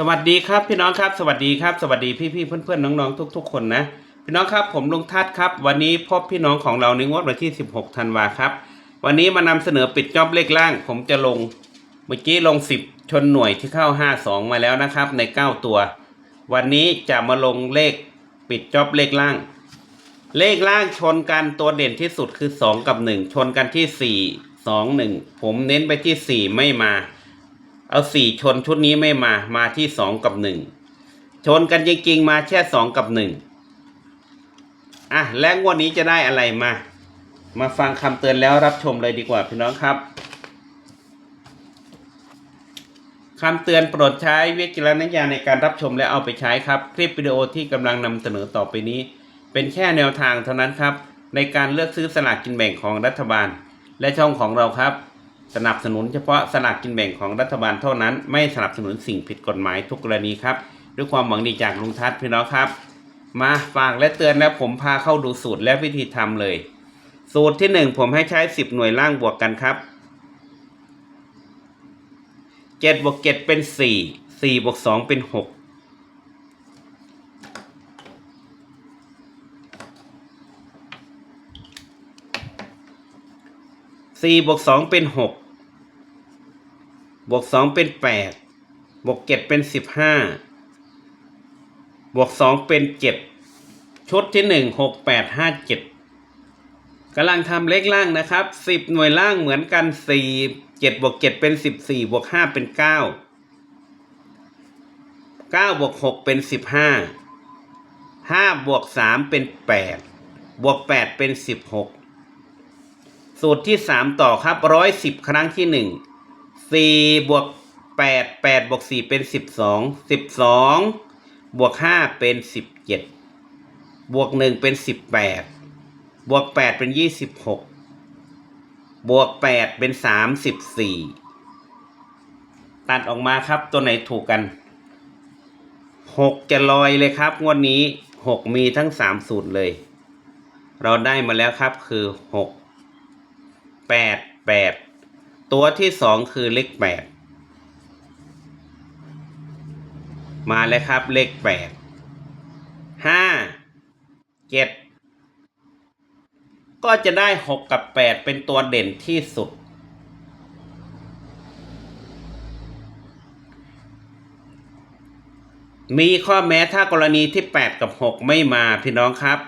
สวัสดีครับพี่น้องครับสวัสดีครับสวัสดีพี่พี่เพื่อนๆน้องๆทุก ๆ คนนะ พี่น้องครับผมลุงทัศครับ วันนี้พบพี่น้องของเราในงวดวันที่ 16ธันวาครับ วันนี้มานำเสนอปิดจอบเลขล่าง ผมจะลงเมื่อกี้ลง 10 ชนหน่วยที่เข้า 52 มาแล้วนะครับ ใน 9 ตัว วันนี้จะมาลงเลขปิดจอบเลขล่าง เลขล่างชนกันตัวเด่นที่สุดคือ 2 กับ 1 ชนกันที่ 4 2 1 ผมเน้นไปที่ 4 ไม่มา เอาสี่ชนชุดนี้ไม่มามาที่สองกับหนึ่งชนกันจริงๆมาแค่สองกับหนึ่งอะและงวดนี้จะได้อะไรมา มาฟังคำเตือนแล้วรับชมเลยดีกว่าพี่น้องครับคำเตือนโปรดใช้วิจารณญาณในการรับชมและเอาไปใช้ครับ คลิปวิดีโอที่กำลังนำเสนอต่อไปนี้ เป็นแค่แนวทางเท่านั้นครับ ในการเลือกซื้อสลากกินแบ่งของรัฐบาล และช่องของเราครับ สนับสนุนเฉพาะสลากกินแบ่งของรัฐบาลเท่านั้น ไม่สนับสนุนสิ่งผิดกฎหมายทุกกรณีครับ ด้วยความหวังดีจากลุงทัศน์พี่น้องครับ มาฝากและเตือนแล้ผมพาเข้าดูสูตรและวิธีทำเลย สูตรที่ 1 ผมให้ใช้ 10 หน่วยล่างบวกกันครับ7บวก7เป็น 4 4บวก2เป็น 6 สี่บวกสองเป็นหกบวกสองเป็นแปดบวกเจ็ดเป็นสิบห้าบวกสองเป็นเจ็ดชุดที่หนึ่งหกแปดห้าเจ็ดกำลังทำเลขล่างนะครับสิบหน่วยล่างเหมือนกันสี่เจ็ดบวกเจ็ดเป็นสิบสี่บวกห้าเป็นเก้าเก้าบวกหกเป็นสิบห้าห้าบวกสามเป็นแปดบวกแปดเป็นสิบหก สูตรที่สามต่อครับร้อยสิบครั้งที่หนึ่งสี่บวกแปดแปดบวกสี่เป็นสิบสองสิบสองบวกห้าเป็นสิบเจ็ดบวกหนึ่งเป็นสิบแปดบวกแปดเป็นยี่สิบหกบวกแปดเป็นสามสิบสี่ตัดออกมาครับตัวไหนถูกกันหกจะลอยเลยครับ งวดนี้หกมีทั้งสามสูตรเลย เราได้มาแล้วครับคือหก แปดแปดตัวที่สองคือเลขแปดมาแล้วครับเลขแปดห้าเจ็ดก็จะได้หกกับแปดเป็นตัวเด่นที่สุด มีข้อแม้ถ้ากรณีที่8กับ6ไม่มาพี่น้องครับ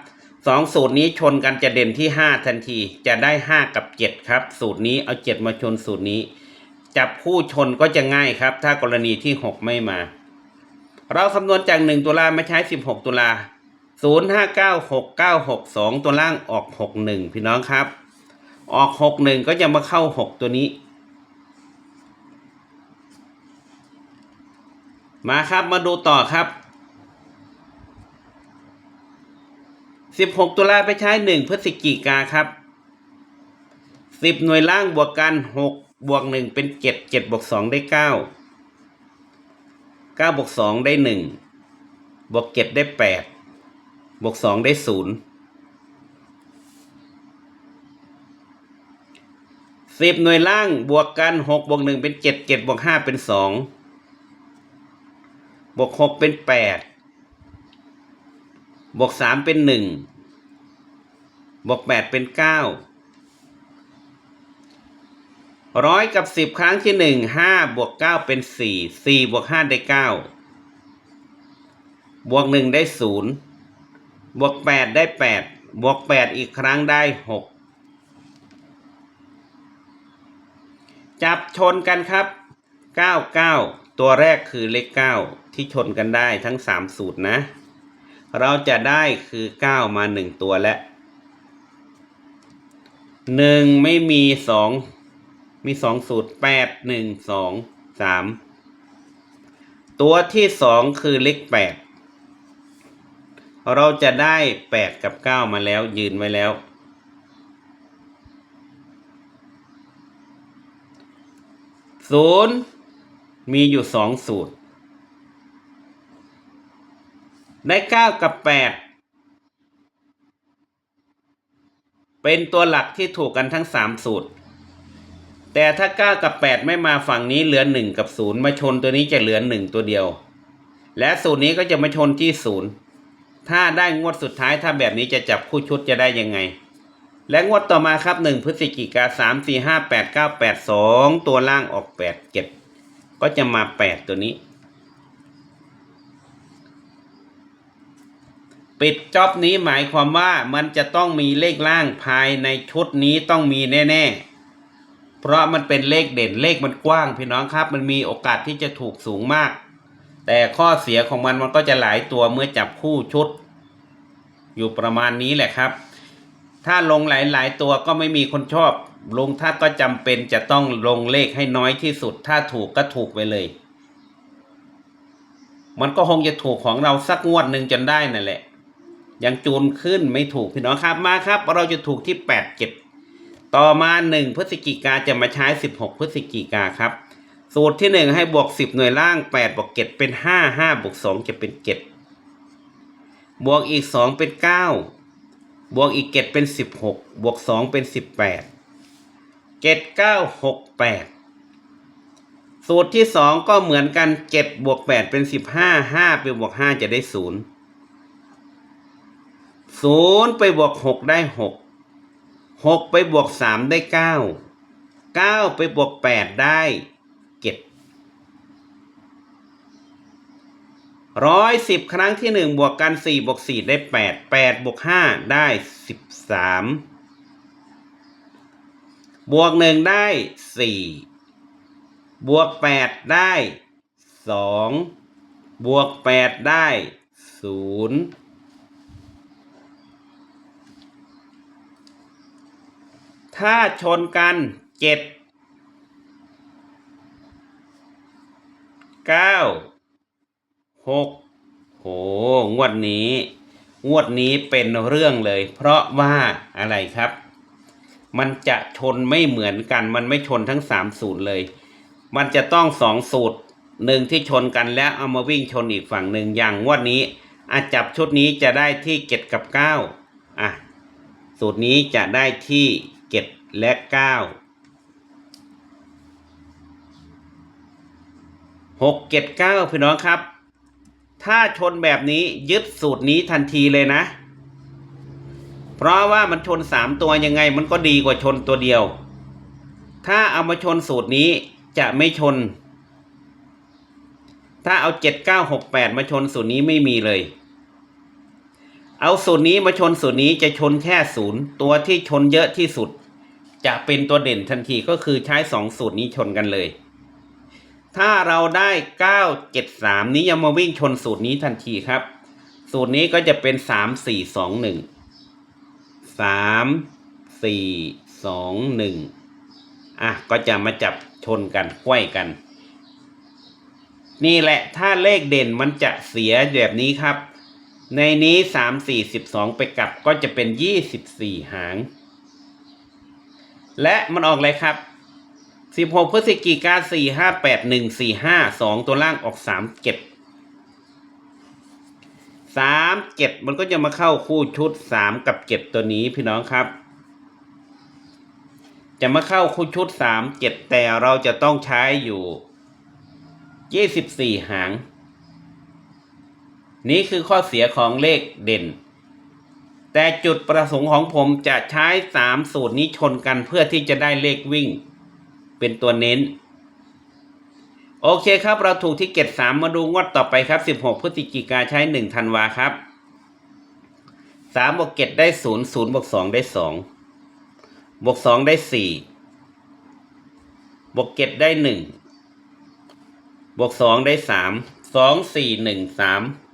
สองสูตรนี้ชนกันจะเด่นที่5ทันที จะได้5กับ7ครับ สูตรนี้เอา7มาชนสูตรนี้ จับคู่ชนก็จะง่ายครับ ถ้ากรณีที่6ไม่มา เราคำนวณจาก1ตุลาม่ใช้16ตุลา0 5 9 6 9 6 2ตัวล่างออก61พี่น้องครับ ออก61ก็จะมาเข้า6ตัวนี้ มาครับมาดูต่อครับ 16 ตุลาไปใช้ 1 พฤศจิกาครับ 10 หน่วยล่างบวกกัน 6 บวก 1 เป็น 7 7 บวก 2 ได้ 9 9 บวก 2 ได้ 1 บวก 7 ได้ 8 บวก 2 ได้0 10หน่วยล่างบวกกัน6บวก1เป็น7 7บวก5เป็น2บวกหกเป็นแปด บวกสามเป็นหนึ่งบวกแปดเป็นเก้าร้อยกับสิบครั้งที่หนึ่งห้าบวกเก้าเป็นสี่สี่บวกห้าได้เก้าบวกหนึ่งได้ศูนย์บวกแปดได้แปดบวกแปดอีกครั้งได้หกจับชนกันครับเก้าเก้าตัวแรกคือเลขเก้าที่ชนกันได้ทั้งสามสูตรนะ เราจะได้คือเก้ามาหนึ่งตัวและหนึ่งไม่มีสองมีสองสูตรแปดหนึ่งสองสามตัวที่สองคือเลขแปดเราจะได้แปดกับเก้ามาแล้วยืนไว้แล้วศูนย์มีอยู่สองสูตร ได้เก้ากับแปดเป็นตัวหลักที่ถูกกันทั้งสามสูตร แต่ถ้าเก้ากับแปดไม่มาฝั่งนี้เหลือหนึ่งกับศูนย์มาชนตัวนี้จะเหลือหนึ่งตัวเดียว และสูตรนี้ก็จะมาชนที่ศูนย์ถ้าได้งวดสุดท้ายถ้าแบบนี้จะจับคู่ชุดจะได้ยังไง และงวดต่อมาครับหนึ่งพฤศจิกาสามสี่ห้าแปดเก้าแปดสองตัวล่างออกแปดเจ็ดก็จะมาแปดตัวนี้ ปิดจ็อบนี้หมายความว่ามันจะต้องมีเลขล่างภายในชุดนี้ต้องมีแน่ ๆ เพราะมันเป็นเลขเด่นเลขมันกว้างพี่น้องครับ มันมีโอกาสที่จะถูกสูงมาก แต่ข้อเสียของมันมันก็จะหลายตัวเมื่อจับคู่ชุด อยู่ประมาณนี้แหละครับ ถ้าลงหลาย ๆ ตัวก็ไม่มีคนชอบ ลงถ้าก็จำเป็นจะต้องลงเลขให้น้อยที่สุด ถ้าถูกก็ถูกไปเลย มันก็คงจะถูกของเราสักงวดหนึ่งจนได้นั่นแหละ ยังจูนขึ้นไม่ถูกพี่น้องครับมาครับ เราจะถูกที่แปดเจ็ดต่อมาหนึ่งพฤศจิกาจะมาใช้สิบหกพฤศจิกาครับ สูตรที่หนึ่งให้บวกสิบหน่วยล่างแปดบวกเจ็ดเป็นห้าห้าบวกสองจะเป็นเจ็ดบวกอีกสองเป็นเก้าบวกอีกเจ็ดเป็นสิบหกบวกสองเป็นสิบแปดเจ็ดเก้าหกแปดสูตรที่สองก็เหมือนกันเจ็ดบวกแปดเป็นสิบห้าห้าไปบวกห้าจะได้ศูนย์ ศูนย์ไปบวกหกได้หกหกไปบวกสามได้เก้าเก้าไปบวกแปดได้เจ็ดร้อยสิบครั้งที่หนึ่งบวกกันสี่บวกสี่ได้แปดแปดบวกห้าได้สิบสามบวกหนึ่งได้สี่บวกแปดได้สองบวกแปดได้ศูนย์ ถ้าชนกันเจ็ดเก้าหกโหงวดนี้ งวดนี้เป็นเรื่องเลย เพราะว่าอะไรครับ มันจะชนไม่เหมือนกัน มันไม่ชนทั้งสามสูตรเลย มันจะต้องสองสูตรหนึ่งที่ชนกันแล้วเอามาวิ่งชนอีกฝั่งหนึ่งอย่างงวดนี้อาจับชุดนี้จะได้ที่เจ็ดกับเก้าอะสูตรนี้จะได้ที่ เจ็ดและเก้าหกเจ็ดเก้าพี่น้องครับ ถ้าชนแบบนี้ยึดสูตรนี้ทันทีเลยนะ เพราะว่ามันชนสามตัวยังไงมันก็ดีกว่าชนตัวเดียว ถ้าเอามาชนสูตรนี้จะไม่ชน ถ้าเอาเจ็ดเก้าหกแปดมาชนสูตรนี้ไม่มีเลย เอาสูตรนี้มาชนสูตรนี้จะชนแค่ศูนย์ตัวที่ชนเยอะที่สุด จะเป็นตัวเด่นทันทีก็คือใช้สองสูตรนี้ชนกันเลย ถ้าเราได้เก้าเจ็ดสามนี้ยังมาวิ่งชนสูตรนี้ทันทีครับ สูตรนี้ก็จะเป็นสามสี่สองหนึ่งสามสี่สองหนึ่งอะก็จะมาจับชนกันไขว้กัน นี่แหละถ้าเลขเด่นมันจะเสียแบบนี้ครับ ในนี้สามสี่สิบสองไปกลับก็จะเป็นยี่สิบสี่หาง และมันออกเลยครับสิบหกพฤศจิกาสี่ห้าแปดหนึ่งสี่ห้าสองตัวล่างออกสามเจ็ดสามเจ็ดมันก็จะมาเข้าคู่ชุดสามกับเจ็ดตัวนี้พี่น้องครับ จะมาเข้าคู่ชุดสามเจ็ดแต่เราจะต้องใช้อยู่ยี่สิบสี่หาง นี่คือข้อเสียของเลขเด่น แต่จุดประสงค์ของผมจะใช้สามสูตรนี้ชนกันเพื่อที่จะได้เลขวิ่ง เป็นตัวเน้น โอเคครับ เราถูกที่เกตสามมาดูงวดต่อไปครับ 16 พฤศจิกาใช้1ธันวาครับ3บวกเกตได้ 0 0บวก2ได้ 2 บวก 2 ได้ 4 บวกเกตได้ 1 บวก 2 ได้ 3 2 4 1 3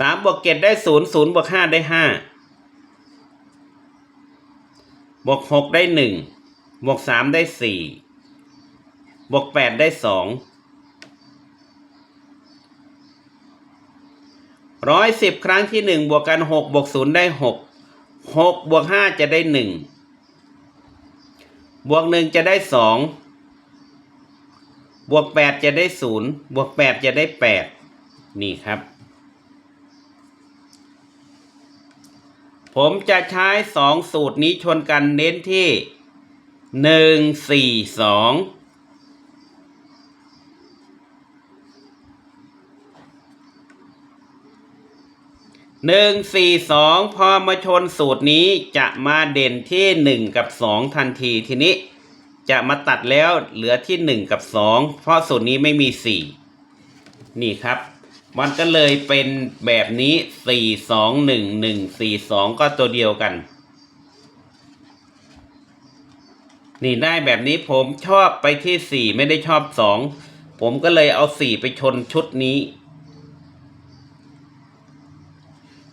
สามบวกเกตได้ศูนย์ศูนย์บวกห้าได้ห้าบวกหกได้หนึ่งบวกสามได้สี่บวกแปดได้สองร้อยสิบครั้งที่หนึ่งบวกกันหกบวกศูนย์ได้หกหกบวกห้าจะได้หนึ่งบวกหนึ่งจะได้สองบวกแปดจะได้ศูนย์บวกแปดจะได้แปดนี่ครับ ผมจะใช้สองสูตรนี้ชนกันเน้นที่หนึ่งสี่สองหนึ่งสี่สองพอมาชนสูตรนี้จะมาเด่นที่หนึ่งกับสองทันทีทีนี้ จะมาตัดแล้วเหลือที่หนึ่งกับสองเพราะสูตรนี้ไม่มีสี่นี่ครับ มันก็เลยเป็นแบบนี้สี่สองหนึ่งหนึ่งสี่สองก็ตัวเดียวกัน นี่ได้แบบนี้ผมชอบไปที่สี่ไม่ได้ชอบสองผมก็เลยเอาสี่ไปชนชุดนี้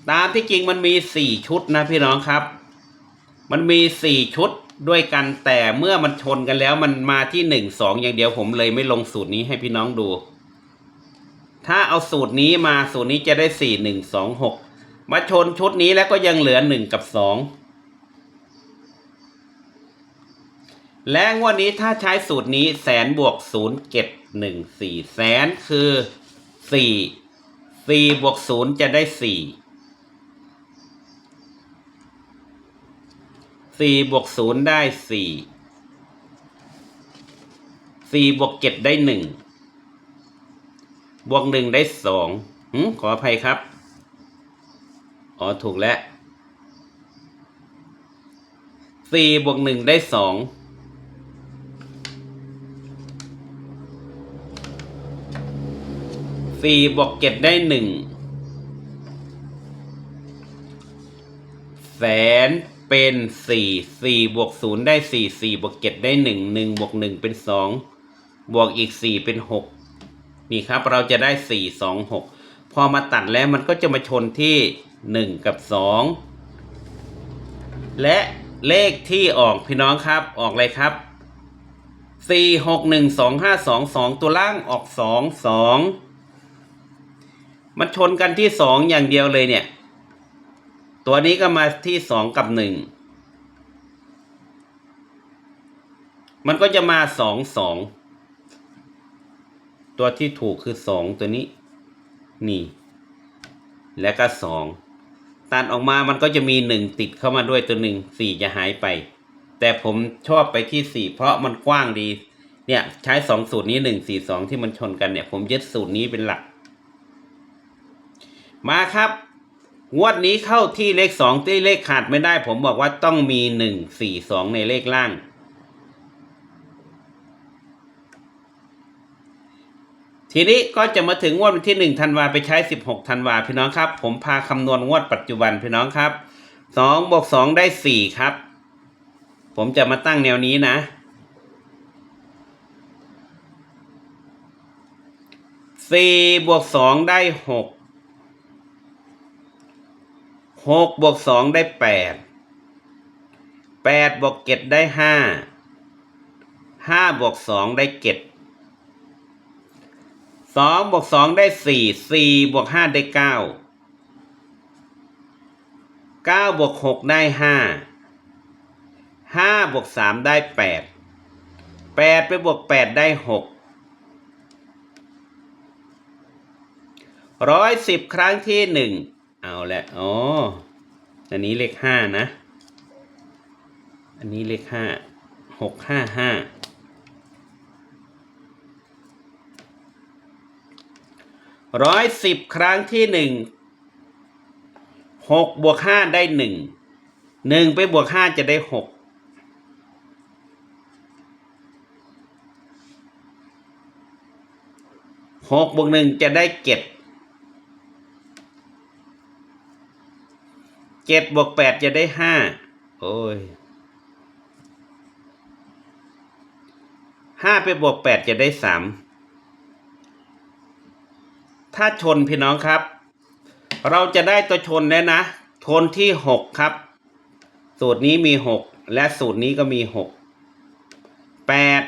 ตามที่จริงมันมีสี่ชุดนะพี่น้องครับ มันมีสี่ชุดด้วยกันแต่เมื่อมันชนกันแล้วมันมาที่หนึ่งสองอย่างเดียวผมเลยไม่ลงสูตรนี้ให้พี่น้องดู ถ้าเอาสูตรนี้มาสูตรนี้จะได้สี่หนึ่งสองหกมาชนชุดนี้แล้วก็ยังเหลือหนึ่งกับสองและงวดนี้ถ้าใช้สูตรนี้แสนบวกศูนย์เก็ดหนึ่งสี่แสนคือสี่สี่บวกศูนย์จะได้สี่สี่บวกศูนย์ได้สี่สี่บวกเจ็ดได้หนึ่ง บวกหนึ่งได้สองขออภัยครับ อ๋อ ถูกแล้วสี่บวกหนึ่งได้สองสี่บวกเจ็ดได้หนึ่งแสนเป็นสี่สี่บวกศูนย์ได้สี่สี่บวกเจ็ดได้หนึ่งหนึ่งบวกหนึ่งเป็นสองบวกอีกสี่เป็นหก นี่ครับเราจะได้สี่สองหกพอมาตัดแล้วมันก็จะมาชนที่หนึ่งกับสองและเลขที่ออกพี่น้องครับออกเลยครับสี่หกหนึ่งสองห้าสองสองตัวล่างออกสองสองมันชนกันที่สอย่างเดียวเลยเนี่ย ตัวนี้ก็มาที่สองกับหนึ่งมันก็จะมาสองสอง ตัวที่ถูกคือสองตัวนี้ นี่ แล้วก็สองตัดออกมามันก็จะมีหนึ่งติดเข้ามาด้วยตัวหนึ่งสี่จะหายไป แต่ผมชอบไปที่สี่เพราะมันกว้างดี เนี่ยใช้สองสูตรนี้หนึ่งสี่สองที่มันชนกันเนี่ย ผมยึดสูตรนี้เป็นหลัก มาครับงวดนี้เข้าที่เลขสองที่เลขขาดไม่ได้ ผมบอกว่าต้องมีหนึ่งสี่สองในเลขล่าง ทีนี้ก็จะมาถึงงวดวันที่หนึ่งธันวาไปใช้สิบหกธันวาพี่น้องครับ ผมพาคำนวณงวดปัจจุบันพี่น้องครับสองบวกสองได้สี่ครับ ผมจะมาตั้งแนวนี้นะสี่บวกสองได้หกหกบวกสองได้แปดแปดบวกเจ็ดได้ห้าห้าบวกสองได้เจ็ด สองบวกสองได้สี่สี่บวกห้าได้เก้าเก้าบวกหกได้ห้าห้าบวกสามได้แปดแปดไปบวกแปดได้หกร้อยสิบครั้งที่หนึ่งเอาละอ๋ออันนี้เลขห้านะ อันนี้เลขห้าหกห้าห้า ร้อยสิบครั้งที่หนึ่งหกบวกห้าได้หนึ่งหนึ่งไปบวกห้าจะได้หกหกบวกหนึ่งจะได้เจ็ดเจ็ดบวกแปดจะได้ห้าโอ้ยห้าไปบวกแปดจะได้สาม ถ้าชนพี่น้องครับ เราจะได้ตัวชนแล้วนะ ชนที่หกครับ สูตรนี้มีหกและสูตรนี้ก็มีหกแปด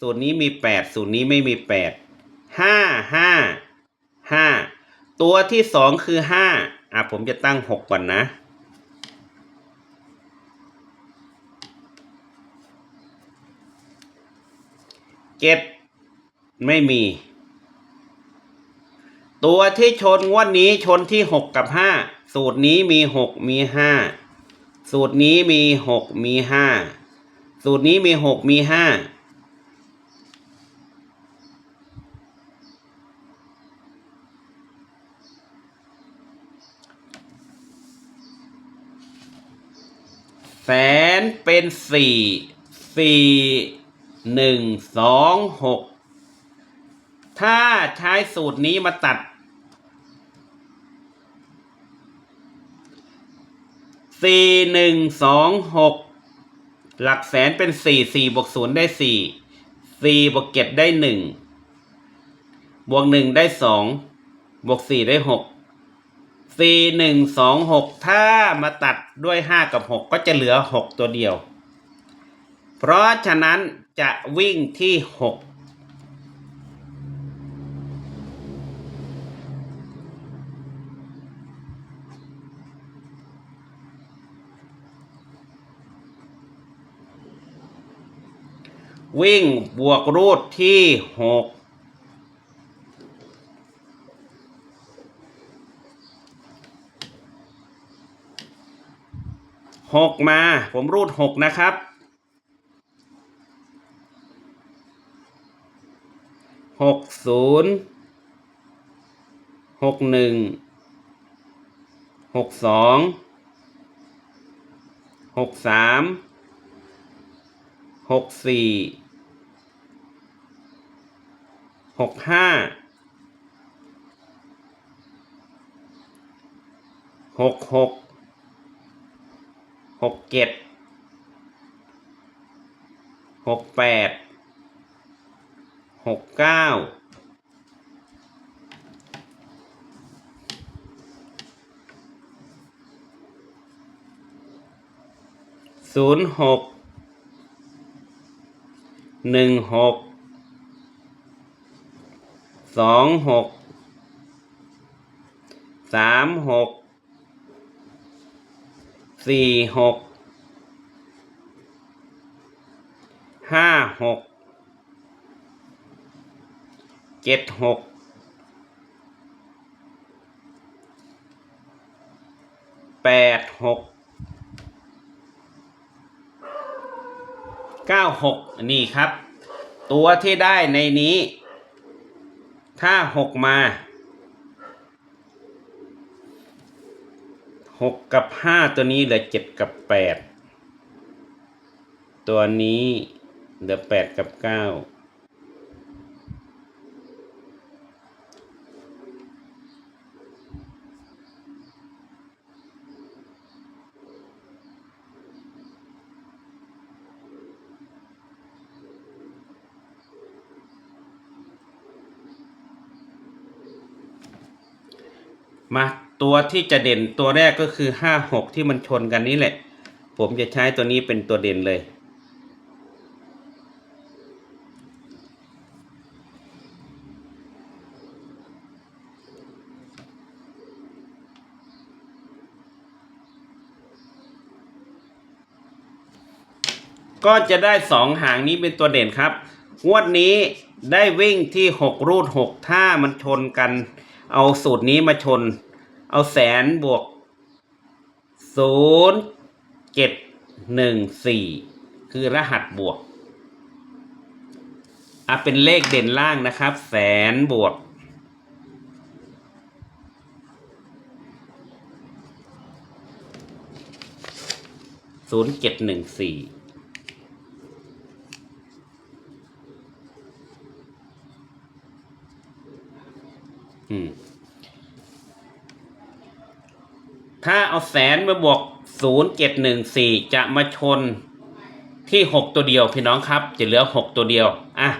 สูตรนี้มีแปดสูตรนี้ไม่มีแปดห้าห้าห้าตัวที่สองคือห้าอะผมจะตั้งหกก่อนนะเจ็ดไม่มี ตัวที่ชนงวดนี้ชนที่หกกับห้าสูตรนี้มีหกมีห้าสูตรนี้มีหกมีห้าสูตรนี้มีหกมีห้าแสนเป็นสี่สี่หนึ่งสองหกถ้าใช้สูตรนี้มาตัด สี่หนึ่งสองหกหลักแสนเป็นสี่สี่บวกศูนย์ได้สี่สี่บวกเจ็ดได้หนึ่งบวกหนึ่งได้สองบวกสี่ได้หกสี่หนึ่งสองหกถ้ามาตัดด้วยห้ากับหกก็จะเหลือหกตัวเดียว เพราะฉะนั้นจะวิ่งที่หก วิ่งบวกรูดที่หกหกมา ผมรูดหกนะครับหกศูนย์หกหนึ่งหกสองหกสามหกสี่ หกห้าหกหกหกเจ็ดหกแปดหกเก้าศูนย์หกหนึ่งหก สองหกสามหกสี่หกห้าหกเจ็ดหกแปดหกเก้าหกนี่ครับ ตัวที่ได้ในนี้ ถ้าหกมาหกกับห้าตัวนี้เหลือเจ็ดกับแปดตัวนี้เหลือแปดกับเก้า มาตัวที่จะเด่นตัวแรกก็คือห้าหกที่มันชนกันนี้แหละ ผมจะใช้ตัวนี้เป็นตัวเด่นเลยก็จะได้สองหางนี้เป็นตัวเด่นครับ งวดนี้ได้วิ่งที่หกรูดหกถ้ามันชนกัน เอาสูตรนี้มาชน เอาแสนบวกศูนย์เจ็ดหนึ่งสี่คือรหัสบวกอะเป็นเลขเด่นล่างนะครับ แสนบวกศูนย์เจ็ดหนึ่งสี่อืม ถ้าเอาแสนมาบวกศูนย์เจ็ดหนึ่งสี่จะมาชนที่หกตัวเดียวพี่น้องครับ จะเหลือหกตัวเดียวอะ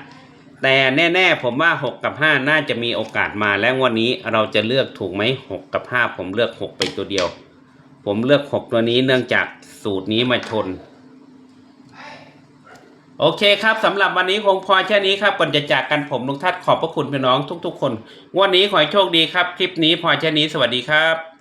แต่แน่ๆผมว่าหกกับห้าน่าจะมีโอกาสมาแล้ววันนี้เราจะเลือกถูกไหมหกกับห้าผมเลือกหกไปตัวเดียว ผมเลือกหกตัวนี้เนื่องจากสูตรนี้มาชน โอเคครับสำหรับวันนี้คงพอแค่นี้ครับก่อนจะจากกันผมลุงทัศน์ขอบพระคุณพี่น้องทุก ๆ คน วันนี้ขอให้โชคดีครับ คลิปนี้พอแค่นี้สวัสดีครับ